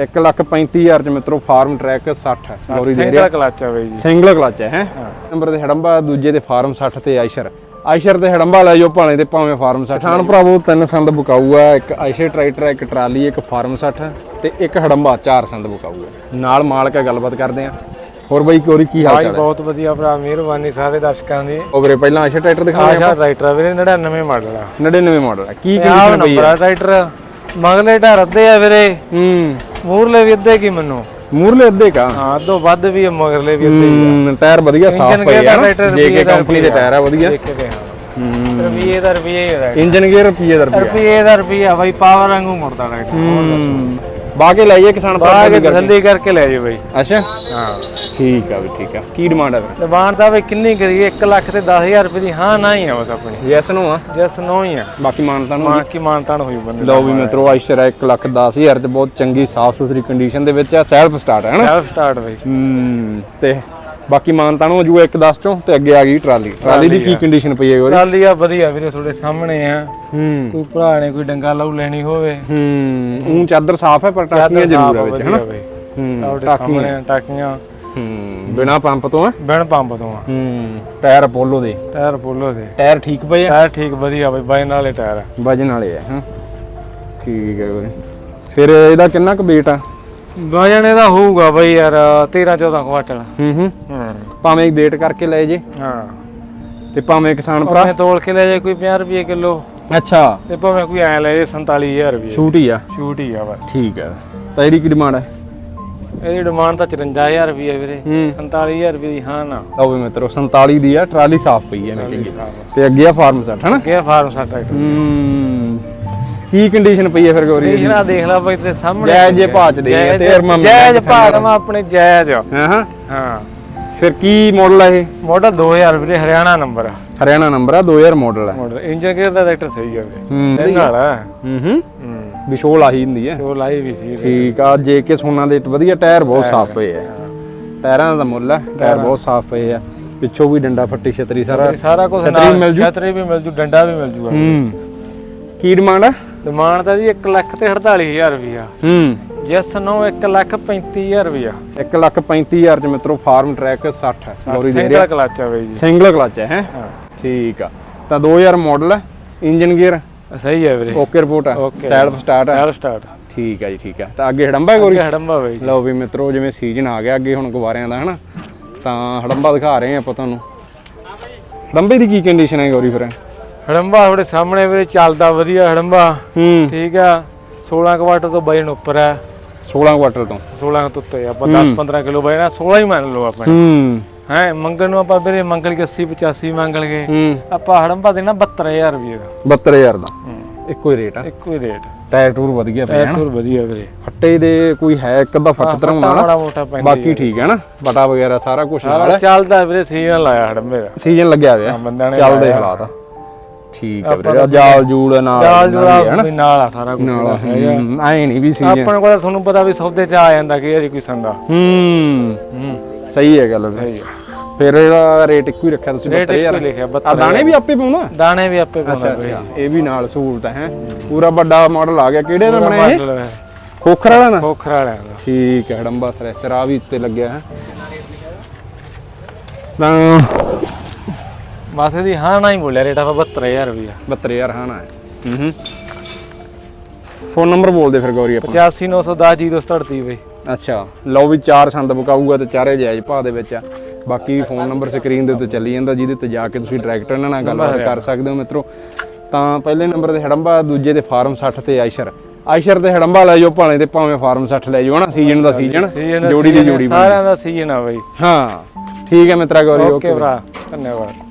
1 ਲੱਖ 35000 ਚ ਮਿੱਤਰੋ farm track 60 Gauri ਦੇ ਸਿੰਗਲ ਰਿਹਾ। ਕਲਚ ਆ ਬਈ ਜੀ। ਸਿੰਗਲ ਕਲਚ ਹੈ ਹੈ? ਨੰਬਰ ਤੇ ਹੜੰਬਾ ਦੂਜੇ ਤੇ ਫਾਰਮ 60 ਤੇ ਆਇਸ਼ਰ। ਆਇਸ਼ਰ ਤੇ ਹੜੰਬਾ ਲੈ ਜਾਓ ਭਾਵੇਂ ਤੇ ਭਾਵੇਂ ਫਾਰਮ 60 ਕਿਸਾਨ ਭਰਾਵੋ ਤਿੰਨ ਸੰਦ ਬੁਕਾਊ ਆ ਇੱਕ ਆਇਸ਼ਰ ਟਰੈਕਟਰ ਆ, ਇੱਕ ਟਰਾਲੀ ਇੱਕ ਫਾਰਮ 60 ਤੇ ਇੱਕ ਹੜੰਬਾ ਚਾਰ ਸੰਦ ਬੁਕਾਊ ਆ ਨਾਲ ਮਾਲਕ ਆ ਗੱਲਬਾਤ ਕਰਦੇ ਆ ਹੋਰ ਬਈ ਕੋਰੀ ਕੀ ਹਾਲ ਚਾਲ ਹੈ? ਬਹੁਤ ਵਧੀਆ ਭਰਾ ਮਿਹਰਬਾਨੀ ਸਾਰੇ ਦਰਸ਼ਕਾਂ ਦੀ। ਉਹ ਵੀਰੇ ਪਹਿਲਾਂ ਆਇਸ਼ਰ ਟਰੈਕਟਰ ਦਿਖਾਉਂਦੇ ਆਸ਼ਾ ਰਾਈਟਰ ਵੀਰੇ 99 ਮਾਡਲ ਆ 99 ਮਾਡਲ ਹੈ। ਕੀ ਪਈ ਨੰਬਰ ਹੈ ਆ ਰਾਈਟਰ ਮਗਲੇ ਢਾਰ ਅੱਧੇ ਆ ਵੀਰੇ। ਹੂੰ। ਮੂਰਲੇ ਵੀ ਅੱਧੇ ਕੀ ਮੈਨੂੰ? ਮੂਰਲੇ ਅੱਧੇ ਕਾ? ਹਾਂ ਅੱਧੋ ਵੱਧ ਵੀ ਮਗਰਲੇ ਵੀ ਅੱਧੇ ਹੂੰ ਟਾਇਰ ਵਧੀਆ ਸਾਫ਼ ਪਏ ਆ ਦਾ ਨਾ ਰਾਈਟਰ ਜੇ ਕੇ ਰੁਪਈਏ ਦਾ ਕੰਪਨੀ ਦੇ ਟਾਇਰ ਆ ਵਧੀਆ। ਹਾਂ। ਰੁਪਈਏ ਦਾ ਰੁਪਈਏ ਹੀ ਇੰਜਨ ਗੇਅਰ ਰੁਪਈਏ ਦਾ ਰੁਪਈਆ। ਰੁਪਈਏ ਦਾ ਰੁਪਈਆ ਬਾਈ ਪਾਵਰ ਵਾਂਗੂ ਮੁੜਦਾ ਰਾਈਟਰ ਹੂੰ। ਬਾਗੇ ਲੈ ਜਾਈਏ ਕਿਸਾਨ ਭਰਾ ਬਾਅਦ ਦੀ ਕੇ ਗੱਲ ਤਸੱਲੀ ਕਰਕੇ ਲੈ ਜਾਓ ਬਾਈ। ਅੱਛਾ? ਹਾਂ। ਠੀਕ ਆ ਵੀ ਠੀਕ ਆ। ਕੀ ਡਿਮਾਂਡ ਹੈ ਫਿਰ? ਦੁਕਾਨ ਤਾਂ ਬਈ ਕਿੰਨੀ ਕਰੀਏ 1 ਲੱਖ ਤੇ 10000 ਰੁਪਏ ਦੀ ਹਾਂ ਨਾ ਹੀ ਆ ਬਸ ਆਪਣੀ। ਯੈਸ ਨੋ ਆ। ਜਸ ਨੋ ਹੀ ਆ। ਬਾਕੀ ਮਾਨਤਾ ਨੂੰ ਮਾਂ ਕੀ ਮਾਨਤਾਨ ਹੋਈ ਬੰਦੇ ਲਓ ਵੀ ਮਿੱਤਰੋ ਆਇਸ਼ਰ 1 ਲੱਖ 10000 ਚ ਬਹੁਤ ਚੰਗੀ ਸਾਫ਼ ਸੁਥਰੀ ਕੰਡੀਸ਼ਨ ਦੇ ਵਿੱਚ ਆ ਸੈਲਫ ਸਟਾਰਟ ਹੈ ਨਾ? ਸੈਲਫ ਸਟਾਰਟ ਬਈ। ਹੂੰ ਤੇ ਬਾਕੀ ਮਾਨਤਾ ਨੂੰ ਹੋ ਜੂ 1 10 ਚੋਂ ਤੇ ਅੱਗੇ ਆ ਗਈ ਟਰਾਲੀ। ਟਰਾਲੀ ਦੀ ਕੀ ਕੰਡੀਸ਼ਨ ਪਈ ਹੈ ਗੋਰੀ ਟਰਾਲੀ ਆ ਵਧੀਆ ਵੀਰੇ ਤੁਹਾਡੇ ਸਾਹਮਣੇ ਆ। ਹੂੰ। ਕੋਈ ਭਰਾ ਨੇ ਕੋਈ ਡੰਗਾ ਲਾਉ ਲੈਣੀ ਹੋਵੇ। ਹੂੰ ਉਹ ਚਾਦਰ ਸਾਫ਼ ਹੈ ਪਰ ਟਾਕੀਆਂ ਜ਼ਰੂਰ ਹੈ ਵਿੱਚ ਹਨਾ? ਹੂੰ ਟਾਕੀਆਂ। ਆ ਟਾਕੀਆਂ। ਹੂੰ ਬਿਨਾ ਪੰਪ ਤੋਂ ਆ ਬਿਨ ਪੰਪ ਤੋਂ ਆ। ਹੂੰ ਟਾਇਰ ਅਪੋਲੋ ਦੇ। ਟਾਇਰ ਫੁੱਲੋ ਦੇ। ਟਾਇਰ ਠੀਕ ਪਏ ਆ? ਟਾਇਰ ਠੀਕ ਵਧੀਆ ਬਈ ਬਾਈ ਨਾਲੇ ਟਾਇਰ ਆ। ਵਜਨ ਵਾਲੇ ਆ ਹਾਂ। ਠੀਕ ਹੈ ਵੀਰੇ। ਫਿਰ ਇਹਦਾ ਕਿੰਨਾ ਕੁ weight ਆ? ਵਜਨ ਇਹਦਾ ਹੋਊਗਾ ਬਈ ਯਾਰ 13 14 ਕੁਆਟਲ ਹੂੰ ਹੂੰ। ਹੂੰ। ਭਾਵੇਂ ਵੇਟ ਕਰਕੇ ਲੈ ਜੇ। ਹਾਂ। ਤੇ ਭਾਵੇਂ ਕਿਸਾਨ ਭਰਾ। ਭਾਵੇਂ ਤੋਲ ਕੇ ਲੈ ਜਾਏ ਕੋਈ 50 ਰੁਪਏ ਕਿਲੋ। ਅੱਛਾ। ਤੇ ਭਾਵੇਂ ਕੋਈ ਐ ਲੈ ਜਾਏ 47000 ਰੁਪਏ। ਛੂਟ ਹੀ ਆ। ਛੂਟ ਹੀ ਆ ਬਸ। ਠੀਕ ਹੈ ਤਾਂ ਇਹਦੀ ਕੀ ਡਿਮਾਂਡ ਹੈ ਇਹਦੀ ਡਿਮਾਂਡ ਤਾਂ 54000 ਰੁਪਏ ਵੀਰੇ। ਹੂੰ। 47000 ਰੁਪਏ ਦੀ ਹਾਂ ਨਾ। ਲਓ ਵੀ ਮਿੱਤਰੋ 47 ਦੀ ਆ ਟਰਾਲੀ ਸਾਫ਼ ਪਈ ਹੈ ਨਿਕਲੀ ਤੇ ਅੱਗੇ ਆ ਫਾਰਮ ਸੈਟ ਹਨਾ? ਕੀ ਫਾਰਮ ਸਾ ਟਰੈਕਟਰ ਹੂੰ। ਕੀ ਕੰਡੀਸ਼ਨ ਪਈ ਹੈ ਫਿਰ ਗੌਰੀ ਇਹ ਨਾ ਦੇਖ ਲੈ ਬਈ ਤੇ ਸਾਹਮਣੇ ਜੇ ਭਾਅ ਚ ਦੇ ਆ, ਤੇ ਅਰਮਾਂ ਮਿਲ ਜਾਇਜ਼ ਕਿਸੇ ਭਾਅ ਮੈਂ ਆਪਣੇ ਜਾਇਜ਼ ਹਾਂ ਹਾਂ। ਹਾਂ। ਫਿਰ ਕੀ ਮਾਡਲ ਹੈ ਇਹ? ਮਾਡਲ 2000 ਵੀਰੇ ਹਰਿਆਣਾ ਨੰਬਰ ਆ। ਹਰਿਆਣਾ ਨੰਬਰ ਆ 2000 ਮਾਡਲ ਹੈ ਮਾਡਲ ਇੰਜਨ ਗੇਅਰ ਦਾ ਟਰੈਕਟਰ ਸਹੀ ਆ ਵੀਰੇ? ਹੂੰ ਇਹ ਨਾਲ ਆ ਹੂੰ ਹੂੰ। ਹੂੰ। ਵਿਸ਼ੋਲ ਆਹੀ ਹੁੰਦੀ ਹੈ ਉਹ ਲਾਈ ਵੀ ਸੀ ਠੀਕ ਆ ਜੇ ਕੇ ਸੋਨਾ ਦੇ ਵਧੀਆ ਟਾਇਰ ਬਹੁਤ ਸਾਫ਼ ਪਏ ਆ। ਟਾਇਰਾਂ ਦਾ ਮੁੱਲ ਹੈ ਟਾਇਰ ਬਹੁਤ ਸਾਫ਼ ਪਏ ਆ। ਪਿੱਛੋਂ ਵੀ ਡੰਡਾ ਫੱਟੀ ਛਤਰੀ ਸਾਰਾ ਸਾਰਾ ਕੁਝ ਨਾਲ ਜੂ? ਛਤਰੀ ਵੀ ਮਿਲ ਜੂ ਡੰਡਾ ਵੀ ਮਿਲ ਜੂਗਾ ਹੂੰ। ਕੀ ਡਿਮਾਂਡ ਹੈ ਡਿਮਾਂਡ ਤਾਂ ਜੀ 1 ਲੱਖ ਤੇ 48000 ਰੁਪਿਆ ਹੂੰ। ਜਿਸ ਨੂੰ 1 ਲੱਖ 35000 ਰੁਪਿਆ 1 ਲੱਖ 35000 ਚ ਮਿੱਤਰੋ ਫਾਰਮ ਟਰੈਕ 60 ਲੋਰੀ ਦੇ ਰਿਹਾ ਸਿੰਗਲ ਕਲਚ ਆ ਬਈ ਜੀ। ਸਿੰਗਲ ਕਲਚ ਹੈ ਹੈਂ? ਹਾਂ। ਠੀਕ ਆ। ਤਾਂ 2000 ਮਾਡਲ ਹੈ ਇੰਜਨ ਗੇਅਰ ਸਹੀ ਹੈ ਵੀਰੇ। ਓਕੇ ਰਿਪੋਰਟ ਆ Okay। ਸੈਲਫ ਸਟਾਰਟ ਆ ਸੈਲਫ ਸਟਾਰਟ ਠੀਕ ਆ ਜੀ ਠੀਕ ਆ। ਤਾਂ ਅੱਗੇ ਹੜੰਬਾ ਹੈ ਗੋਰੀ? ਅੱਗੇ ਹੜੰਬਾ ਬਈ ਜੀ। ਲਓ ਵੀ ਮਿੱਤਰੋ ਜਿਵੇਂ ਸੀਜ਼ਨ ਆ ਗਿਆ ਅੱਗੇ ਹੁਣ ਗੁਬਾਰਿਆਂ ਦਾ ਹਨਾ? ਤਾਂ ਹੜੰਬਾ ਦਿਖਾ ਰਹੇ ਆ ਆਪਾਂ ਤੁਹਾਨੂੰ। ਹੜੰਬੇ ਦੀ ਕੀ ਕੰਡੀਸ਼ਨ ਹੈ ਗੌਰੀ ਫਿਰ? ਹੜੰਬਾ ਤੁਹਾਡੇ ਸਾਹਮਣੇ ਵੀਰੇ ਚੱਲਦਾ ਵਧੀਆ ਹੜੰਬਾ। ਹੂੰ। ਠੀਕ ਆ। 16 ਕੁਆਟਰ ਤੋਂ ਵਜਨ ਉੱਪਰ ਆ। 16 ਕੁਆਟਰ ਤੋਂ। 16 ਤੋਂ ਉੱਤੇ ਆਪਾਂ 10 15 ਕਿਲੋ ਵਜਨ ਆ 16 ਹੀ ਮੰਨ ਲਓ ਆਪਣੇ। ਹੂੰ। ਹੈ ਮੰਗਣ ਨੂੰ ਆਪਾਂ ਵੀਰੇ ਮੰਗਲ ਕੇ 80 85 ਮੰਗ ਲਗੇ। ਹੂੰ। ਆਪਾਂ ਹੜੰਬਾ ਦੇਣਾ 72000 ਰੁਪਏ ਦਾ। 72000 ਦਾ। ਹੂੰ। ਇੱਕੋ ਹੀ ਰੇਟ ਆ। ਇੱਕੋ ਹੀ ਰੇਟ। ਟਾਇਰ ਟੂਰ ਵਧੀਆ ਪਿਆ ਟਾਇਰ ਟੂਰ ਵਧੀਆ ਵੀਰੇ। ਫੱਟੇ ਦੇ ਕੋਈ ਹੈ ਇੱਕ ਅੱਧਾ ਫੱਟ ਮੋਟਾ ਪੈਂਦਾ ਬਾਕੀ ਠੀਕ ਹੈ ਨਾ। ਬਟਾ ਵਗੈਰਾ ਸਾਰਾ ਕੁਝ ਨਾਲ ਚੱਲਦਾ ਵੀਰੇ ਸੀਜ਼ਨ ਲਾਇਆ ਹੜੰਬੇ ਦਾ। ਸੀਜ਼ਨ ਲੱਗਿਆ ਹੋਇਆ। ਚੱਲਦੇ। ਹਾਲਾਤ ਆ। ਠੀਕ ਹੈ ਵੀਰੇ ਜਾਲ ਜੂਲ ਨਾਲ ਜਾਲ ਨਾਲ ਆ ਸਾਰਾ ਕੁਝ ਨਾਲ ਐ ਨਹੀਂ ਵੀ ਸੀਜ਼ਨ ਆਪਣੇ ਕੋਲ ਤੁਹਾਨੂੰ ਪਤਾ ਵੀ ਸੌਦੇ ਚ ਆ ਜਾਂਦਾ ਕਿ ਇਹ ਕੋਈ ਸੰਦਾ ਹੂੰ ਹੂੰ। ਸਹੀ ਹੈ ਗੱਲ। ਸਹੀ ਹੈ। ਫਿਰ ਇਹਦਾ ਰੇਟ ਇੱਕੋ ਹੀ ਰੱਖਿਆ ਤੁਸੀਂ ਰੇਟ ਇੱਕੋ 72000 ਹੀ ਲਿਖਿਆ ਆ 72 ਦਾਣੇ ਵੀ ਆਪੇ ਪਾਉਂਦਾ ਦਾਣੇ ਵੀ ਆਪੇ ਅੱਛਾ ਇਹ ਵੀ ਨਾਲ ਸਹੂਲਤ ਹੈ ਪੂਰਾ ਵੱਡਾ ਮਾਡਲ ਆ ਗਿਆ। ਕਿਹੜੇ ਦਾ ਬਣਿਆ ਇਹ? ਖੋਖਰ ਵਾਲਾ ਨਾ ਖੋਖਰ ਵਾਲਿਆਂ ਦਾ। ਠੀਕ ਹੈ ਹੜੰਬਾ ਥ੍ਰੈਸ਼ਰ ਆ ਵੀ ਉੱਤੇ ਲੱਗਿਆ ਹੈ। ਤਾਂ ਬਸ ਇਹਦੀ ਹਾਂ ਨਾ ਹੀ ਬੋਲਿਆ ਰੇਟ ਆਪਾਂ 72000 ਰੁਪਇਆ 72000 ਹਾਣਾ ਹੈ ਹੂੰ। ਹੂੰ ਫੋਨ ਨੰਬਰ ਬੋਲ ਦੇ ਫਿਰ ਗੌਰੀ ਆਪਾਂ। 85910 037 ਬਈ। ਅੱਛਾ ਲਓ ਵੀ ਚਾਰ ਸੰਦ ਬਕਾਊਗਾ ਤੇ ਚਾਰੇ ਜਾਇਜ਼ ਭਾਅ ਦੇ ਵਿੱਚ ਆ। ਬਾਕੀ ਫੋਨ ਨੰਬਰ ਸਕਰੀਨ ਦੇ ਉੱਤੇ ਚੱਲੀ ਜਾਂਦਾ ਜਿਹਦੇ ਤੇ ਜਾ ਕੇ ਤੁਸੀਂ ਡਾਇਰੈਕਟ ਇਹਨਾਂ ਨਾਲ ਗੱਲਬਾਤ ਕਰ ਸਕਦੇ ਹੋ ਮਿੱਤਰੋ। ਤਾਂ ਪਹਿਲੇ ਨੰਬਰ ਤੇ ਹੜੰਬਾ ਦੂਜੇ ਤੇ ਫਾਰਮ 60 ਤੇ ਆਇਸ਼ਰ। ਆਇਸ਼ਰ ਤੇ ਹੜੰਬਾ ਲੈ ਜਾਓ ਭਾਵੇਂ ਤੇ ਭਾਵੇਂ ਫਾਰਮ 60 ਲੈ ਜਾਓ ਹਨਾ? ਸੀਜ਼ਨ ਦਾ ਸੀਜ਼ਨ ਜੋੜੀ ਦੀ ਜੋੜੀ ਸਾਰਿਆਂ ਦਾ ਸੀਜ਼ਨ ਆ ਬਈ। ਹਾਂ ਠੀਕ ਹੈ ਮਿੱਤਰਾ ਗੌਰੀ ਓਕੇ ਭਰਾ ਧੰਨਵਾਦ।